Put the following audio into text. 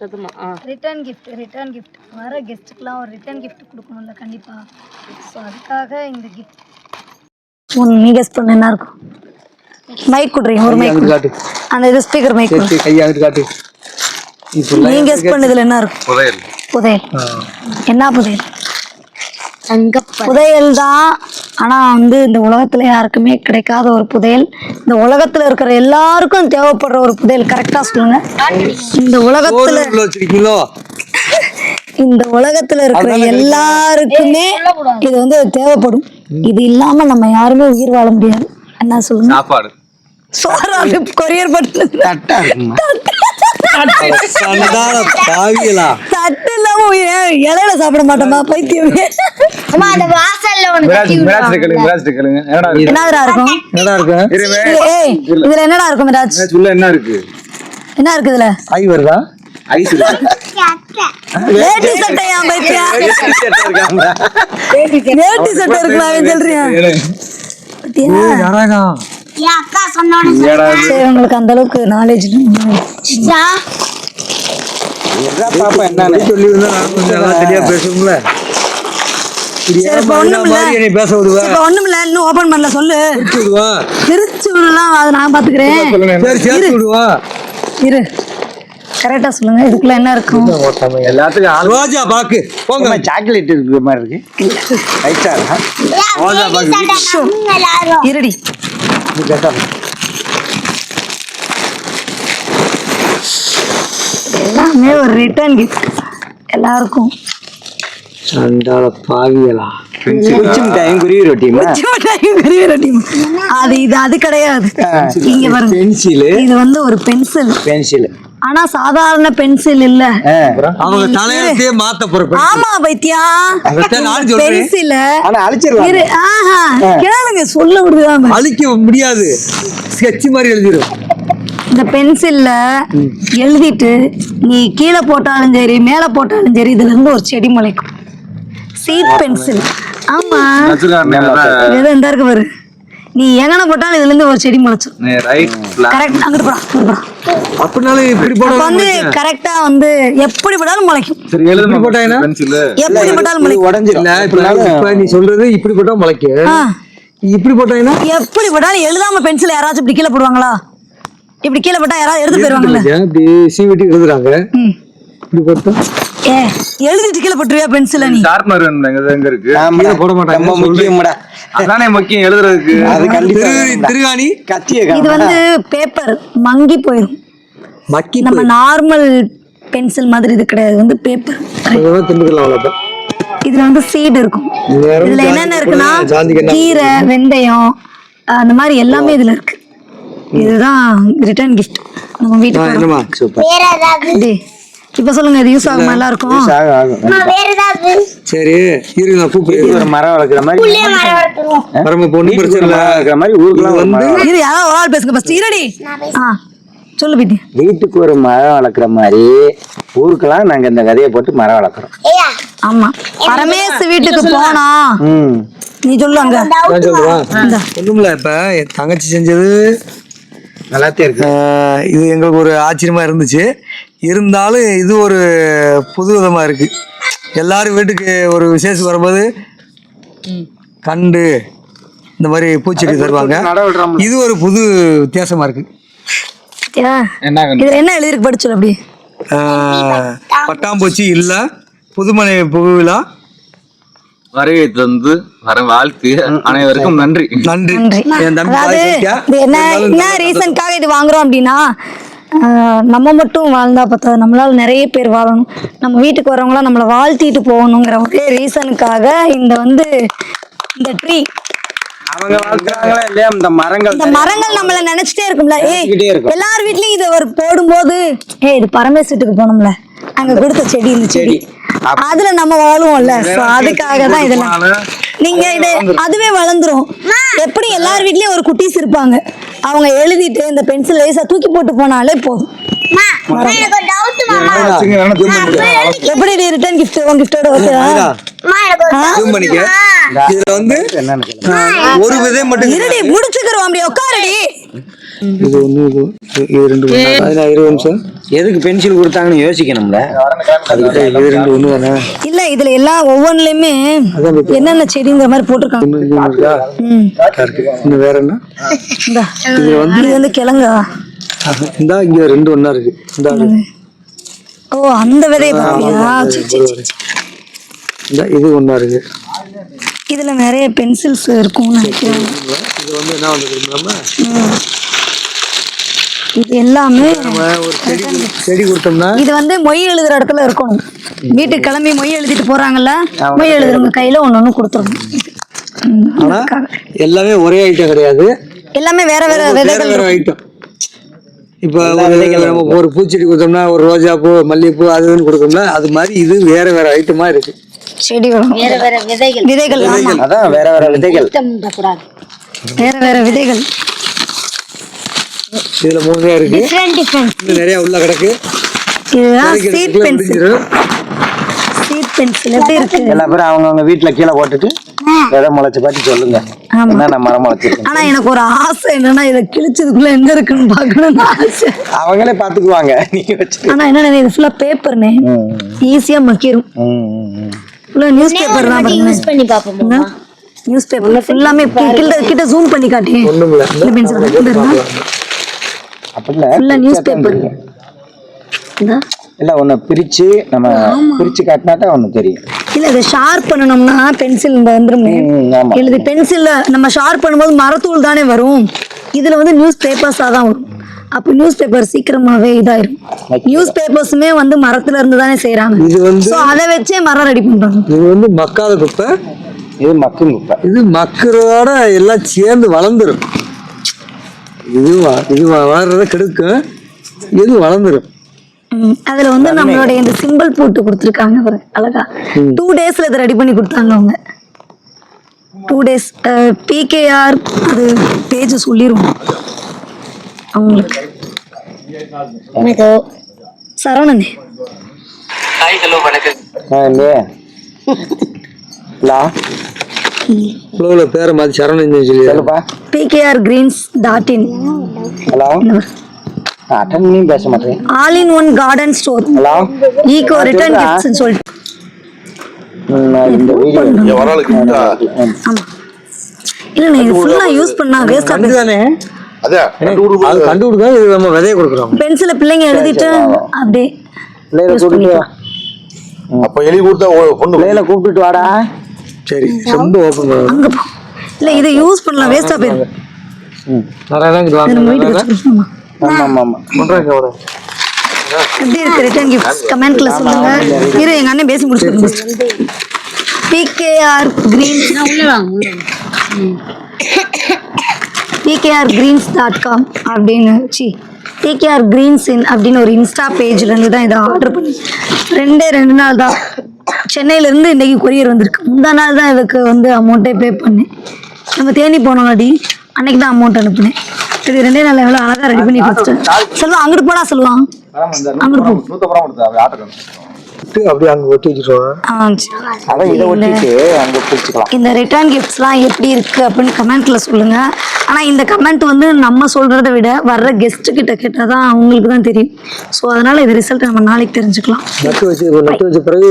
சத்தமா ஆ. Return gift return gift. வர கெஸ்ட்டுக்கெலாம் ஒரு ரிட்டர்ன் gift கொடுக்கணும்ல கண்டிப்பாக ஸோ அதுக்காக இந்த gift. ஒன்று நீ கெஸ்ட் பண்ண என்ன இருக்கும்? மைக் கொடுறீங்க ஒரு மைக் காட்டு. அந்த இது ஸ்பீக்கர் மைக் சரி கையை அங்கிட்டு காட்டு. நீ கெஸ்ட் பண்ணதுல என்ன இருக்கும்? புதையல். புதையல். என்ன புதையல்? புதையல் தான் ஆனா வந்து இந்த உலகத்துல யாருக்குமே கிடைக்காத ஒரு புதையல். இந்த உலகத்துல இருக்கிற எல்லாருக்கும் தேவைப்படுற ஒரு புதையல். கரெக்டா சொல்லுங்க. இந்த உலகத்துல இந்த உலகத்துல இருக்கிற எல்லாருக்குமே இது வந்து தேவைப்படும். இது இல்லாம நம்ம யாருமே உயிர் வாழ முடியாது. என்ன சொல்லுங்க? சாப்பாடு. சோறாக்கு கொரியர் பண்ணு இருக்குமா பாவியலா தட்டு இல்லாம இலையில சாப்பிட மாட்டோமா பைத்தியமே. என்னடா இருக்கு? என்னதுடா இருக்கும் என்னடா ஏய் இதுல என்னடா இருக்கும் உள்ள என்ன இருக்கு? என்ன இருக்கு இதுல? ஐ வருதா? ஐஸ் இருக்கு. வேட்டி சட்டை ஏன் பைத்தியா? வேட்டி சட்டை இருக்கு அவன் சொல்றியா? பத்தியா? ஏடா இது? சரி உங்களுக்கு அந்த அளவுக்கு நாலேஜ் பாப்பா என்ன சொல்லி இருந்தா நான் கொஞ்சம் நல்லா தெளிவா பேசுவோம்ல. இப்படி சரி, இப்ப ஏமாந்தா ஒண்ணும் இல்ல. மாதிரி என்னை பேச விடுவா? இப்ப ஒண்ணும் இல்ல இன்னும் ஓபன் பண்ணல சொல்லு. விடுவா? திருச்சி விடலாம். அதை நான் பாத்துக்கிறேன். சொல்லுங்க சரி சேர்த்து விடுவா? இரு. கரெக்டா சொல்லுங்க. இதுக்குள்ள என்ன இருக்கும்? எல்லாத்துக்கும் ரோஜா பாக்கு. போங்க. சாக்லேட் இருக்கிற மாதிரி இருக்கு. ரைட்டா இருடி எல்லாமே ஒரு ரிட்டர்ன் கிஃப்ட் எல்லாருக்கும். சண்டால பாவியலா டைம் குருவி ரொட்டிமா உச்சி மிட்டாயும் பெரிய ரொட்டியும். அது இது அது கிடையாது. இங்க பாருங்க. பென்சில் இது வந்து ஒரு பென்சில் பென்சில் ஆனா சாதாரண பென்சில் இல்ல. அவங்க தலையெழுத்தையே மாத்த போற ஆமா சொல்றேன். பென்சில. இரு ஆஹா கேளுங்க சொல்ல விடுதாம. அழிக்க முடியாது. ஸ்கெட்ச் மாதிரி எழுதிடும் இந்த பென்சில்ல எழுதிட்டு நீ கீழே போட்டாலும் சரி மேல போட்டாலும் சரி இதுல இருந்து ஒரு செடி முளைக்கும். சீட் பென்சில் ஆமா. எது இந்த இருக்கு பாரு. நீ எங்கன போட்டாலும் இதுல இருந்து ஒரு செடி முளைச்சிடும் ரைட் கரெக்ட் அங்கிட்டு போடா அப்படினாலும் இப்படி போட வந்து கரெக்டா வந்து எப்படி போட்டாலும் முளைக்கும். சரி எப்படி போட்டாலும் முளைக்கும். உடஞ்சிரும் இல்ல இப்ப நீ சொல்றது இப்படி போட்டா முளைக்கு ஆ, இப்படி எப்படி போட்டாலும் எழுதாம பென்சில் யாராச்சும் இப்படி கீழே போடுவாங்களா? இப்படி கீழே போட்டா யாராவது எடுத்து போயிருவாங்கல்ல. இப்படி சீவிட்டு எழுதுறாங்க. இப்படி போட்டா? எழுதிட்டு கீழே போட்டுருவியா பென்சில நீ? ஷார்ப்னர் எங்க எங்க இருக்கு. கீழே போட மாட்டாங்க ரொம்ப முக்கியம்டா. அதானே முக்கியம் எழுதுறதுக்கு. அது கண்டிப்பா திரு திருகாணி. கத்திய இது வந்து பேப்பர் மங்கி போயிடும். மக்கி நம்ம நார்மல் பென்சில் மாதிரி இது கிடையாது வந்து பேப்பர் இதுல வந்து சீடு இருக்கும். இதுல என்னென்ன இருக்குன்னா கீரை வெந்தயம் அந்த மாதிரி எல்லாமே இதுல இருக்கு. இதுதான் ரிட்டர்ன் கிஃப்ட் நம்ம வீட்டுக்கு இப்ப சொல்லுங்க இது யூஸ் ஆகுமா ஆகும், ஆகும். சரி இரு நான் கூப்பிடுறேன். ஒரு மரம் வளர்க்குற மாதிரி வரமா பொண்ணு பிரச்சனை இல்ல. வளர்க்குற மாதிரி ஊருக்குலாம் மரம். இரு யாராவது ஒரு ஆள் பேசுங்க ஃபர்ஸ்ட் இருடி. ஆ சொல்லு பிட்டி வீட்டுக்கு ஒரு மரம் வளர்க்குற மாதிரி ஊருக்கெல்லாம் நாங்க இந்த கதையை போட்டு மரம் வளர்க்குறோம். ஆமா. பரமேசு வீட்டுக்கு போனா நீ சொல்லு அங்க. ஒண்ணுமில்ல இப்ப என் தங்கச்சி செஞ்சது நல்லாத்தே இருக்கு. இது எங்களுக்கு ஒரு ஆச்சரியமா இருந்துச்சு. இருந்தாலும் இது ஒரு புது விதமா இருக்கு. எல்லாரும் வீட்டுக்கு ஒரு விசேஷம் வரும்போது கண்டு இந்த மாதிரி பூச்செடி தருவாங்க. இது ஒரு புது வித்தியாசமா இருக்கு. பாத்தியா? என்ன இதுல என்ன எழுதிருக்கு படிச்சு அப்படி பட்டாம்பூச்சி இல்ல புதுமனை புகுவிழா வரவே தந்து வர வாழ்த்து. அனைவருக்கும் நன்றி. நன்றி. என்ன ரீசன்க்காக இது வாங்குறோம் அப்படின்னா நம்ம மட்டும் வாழ்ந்தா பத்தாது. நம்மளால நிறைய பேர் வாழணும். நம்ம வீட்டுக்கு வரவங்களாம் நம்மளை வாழ்த்திட்டு போகணுங்கிற ஒரே ரீசனுக்காக இந்த வந்து இந்த ட்ரீ அவங்க வளர்க்குறாங்களா இல்லையா? இந்த மரங்கள் இந்த மரங்கள் நம்மள நினைச்சிட்டே இருக்கும்ல. ஏய். எல்லார் வீட்லயும் இதை ஒரு போடும்போது ஏய் இது பரமேஸ் வீட்டுக்கு போனோம்ல. அங்க கொடுத்த செடி இந்த செடி. அதுல நம்ம வாழுவோம்ல. சோ அதுக்காக தான் இதெல்லாம். நீங்க இது அதுவே வளர்ந்துரும். எப்படி எல்லார் வீட்லயும் ஒரு குட்டீஸ் இருப்பாங்க? அவங்க எழுதிட்டு இந்த பென்சில் லேசா தூக்கி போட்டு போனாலே போதும். எப்படி ரிட்டர்ன் கிஃப்ட் உன் கிஃப்டோட ஓகேவா இதுல வந்து ஒரு விதை மட்டும் இருடி முடிச்சுக்கிறோம் அப்படி உட்காருடி. இது ஒன்று இது இது ரெண்டு ஒண்ணா? பதினாறு இருபது நிமிஷம். எதுக்கு பென்சில் கொடுத்தாங்கன்னு யோசிக்கணும்ல. அதுக்கிட்ட இது ரெண்டு ஒன்று தானே? இல்ல இதுல எல்லாம் ஒவ்வொன்றுலயுமே என்னென்ன செடிங்கிற மாதிரி போட்டிருக்காங்க. இன்னும் வேற என்ன. இது வந்து கிழங்கா? இந்தா இங்க ரெண்டு ஒண்ணா இருக்கு. இந்தா. ஓ அந்த விதையை சரி. இந்தா இது ஒண்ணா இருக்கு. இதுல நிறைய பென்சில்ஸ் இருக்கும்னு நினைக்கிறேன். இது வந்து என்ன வந்து நம்ம ம். இது எல்லாமே ஒரு செடி செடி கொடுத்தோம்னா? இது வந்து மொய் எழுதுற இடத்துல இருக்கணும். வீட்டுக்கு கிளம்பி மொய் எழுதிட்டு போறாங்கல்ல மொய் எழுதுறவங்க கையில ஒண்ணு ஒண்ணு கொடுத்துருணும் ஆனா. எல்லாமே ஒரே ஐட்டம் கிடையாது. எல்லாமே வேற வேற விதைகள் வேற ஐட்டம் இப்போ ஒரு பூச்செடி கொடுத்தோம்னா ஒரு ரோஜா பூ மல்லிகைப்பூ அது கொடுத்தோம்னா அது மாதிரி இது வேற வேற ஐட்டமா இருக்கு. வேற வேற விதைகள். விதைகள் ஆமா. அதான் வேற வேற விதைகள். வேற வேற விதைகள். இதுல மூணு இருக்கு. டிஃப்ரெண்ட் டிஃப்ரெண்ட் இன்னும் நிறைய உள்ள கிடக்கு. இதுதான் சீட் கிடைக்கிறதுக்குள்ள பென்சில் முடிஞ்சிரும். சீட் பென்சில் எப்படி இருக்கு? எல்லா பேரும் அவங்கவுங்க வீட்டுல கீழே போட்டுட்டு விதை முளைச்ச பாட்டி சொல்லுங்க. ஆமா. என்னென்ன மரம் முளைச்சிருக்கு ஆனா எனக்கு ஒரு ஆசை என்னன்னா இதை கிழிச்சதுக்குள்ள எங்க இருக்குன்னு பார்க்கணும்னு ஆசை. அவங்களே பாத்துக்குவாங்க. நீங்க வச்சு ஆனா என்ன இது ஃபுல்லா பேப்பர்னே ஈஸியா மக்கிரும். ஃபுல்லா நியூஸ் பேப்பர் தான் பாருங்க யூஸ் பண்ணி பாப்போமா நியூஸ் பேப்பர்ல ஃபுல்லாமே கிட்ட கிட்ட ஜூம் பண்ணி காட்டி. ஒண்ணும் இல்ல இந்த பென்சில் அப்படில ஃபுல்லா நியூஸ் பேப்பர் இல்ல ஒண்ணு பிரிச்சு நம்ம பிரிச்சு காட்டினாட்டா ஒண்ணு தெரியும். இல்ல இதை ஷார்ப் பண்ணணும்னா பென்சில் இந்த வந்துருமே. எழுதி பென்சில்ல நம்ம ஷார்ப் பண்ணும்போது மரத்தூள் தானே வரும். இதுல வந்து நியூஸ் பேப்பர்ஸா தான் வரும். அப்போ நியூஸ் பேப்பர் சீக்கிரமாவே இதாயிரும். நியூஸ் பேப்பர்ஸுமே வந்து மரத்துல இருந்து தானே செய்யறாங்க இது வந்து சோ அதை வச்சே மரம் ரெடி பண்றாங்க. இது வந்து மக்காத குப்பை. இது மக்கும் குப்பை. இது மக்களோட எல்லாம் சேர்ந்து வளர்ந்துரும். இது வ- இது வ- வளர்றத கெடுக்கும். இது வளர்ந்துரும். ம், அதுல வந்து நம்மளுடைய இந்த சிம்பிள் போட்டு கொடுத்துருக்காங்க பாரு அழகா. டூ டேஸ்ல இதை ரெடி பண்ணி கொடுத்தாங்க அவங்க. டூ டேஸ் பிகேஆர் அது பேஜ் சொல்லிடுவோம் அவங்களுக்கு. சரவணனே. ஆ, இல்லையே ஹலோ ஃப்ளோவில் பேரை மாற்றி சரவணன் சொல்லி சொல்லுப்பா. PKR Greens dot in hello. Attend பண்ணி பேச மாட்டேன். All in one garden store hello. Eco return gifts சொல்லிட்டு. இந்த வீடியோ ஆமா. இல்ல இது ஃபுல்லா யூஸ் பண்ணா வேஸ்டா தானே அதான் அது கண்டுபிடிக்க இது நம்ம விதைய கொடுக்குறோம். பென்சில பிள்ளைங்க எழுதிட்டு அப்படியே. அப்ப எழுதி கொடுத்தா பொண்ணு பிள்ளைகளை கூப்பிட்டுட்டு வாடா. சரி. ரொம்ப ஓப்பன் பண்ணுவோம் அங்க போ. இல்ல இதை யூஸ் பண்ணலாம். வேஸ்டா போயிடும் நிறைய தான் நம்ம வாங்க. ஆமா ஆமா பண்ணுறாங்க அவ்வளோ எப்படி இருக்கு ரிட்டர்ன் கிஃப்ட்ஸ் கமெண்ட்ல சொல்லுங்க. இரு எங்க அண்ணன் பேசி முடிச்சுட்டு பிகேஆர் உள்ள வாங்க பிகேஆர் கிரீன்ஸ் டாட் காம் அப்படின்னு சி பிகேஆர் கிரீன்ஸ் இன் அப்படின்னு ஒரு இன்ஸ்டா பேஜ்ல இருந்து தான் இதை ஆர்டர் பண்ணி ரெண்டே ரெண்டு நாள் தான். சென்னையில இருந்து இன்னைக்கு கொரியர் வந்திருக்கு. முந்தா நாள் தான் இதுக்கு வந்து அமௌண்ட்டே பே பண்ணேன். நம்ம தேனி போனோம் அடி அன்னைக்கு தான் அமௌண்ட் அனுப்புனேன். இது ரெண்டே நாள் எவ்வளோ அழகா ரெடி பண்ணி கொடுத்துட்டேன். செல்வா அங்கிட்டு போடா சொல்லுவான் அங்கிட்டு போ. விட்டு அப்படியே அங்கே ஒட்டி வச்சுருவோம் ஆ சரி. அதான் இதை ஒட்டிட்டு அங்க பிடிச்சிக்கலாம் இந்த ரிட்டர்ன் கிஃப்ட்ஸ்லாம் எப்படி இருக்கு அப்படின்னு கமெண்ட்ல சொல்லுங்க. ஆனா இந்த கமெண்ட் வந்து நம்ம சொல்றதை விட வர்ற கெஸ்ட் கிட்ட கேட்டால் தான் அவங்களுக்கு தான் தெரியும். ஸோ அதனால இது ரிசல்ட் நம்ம நாளைக்கு தெரிஞ்சுக்கலாம். நட்டு வச்சு நட்டு வச்ச பிறகு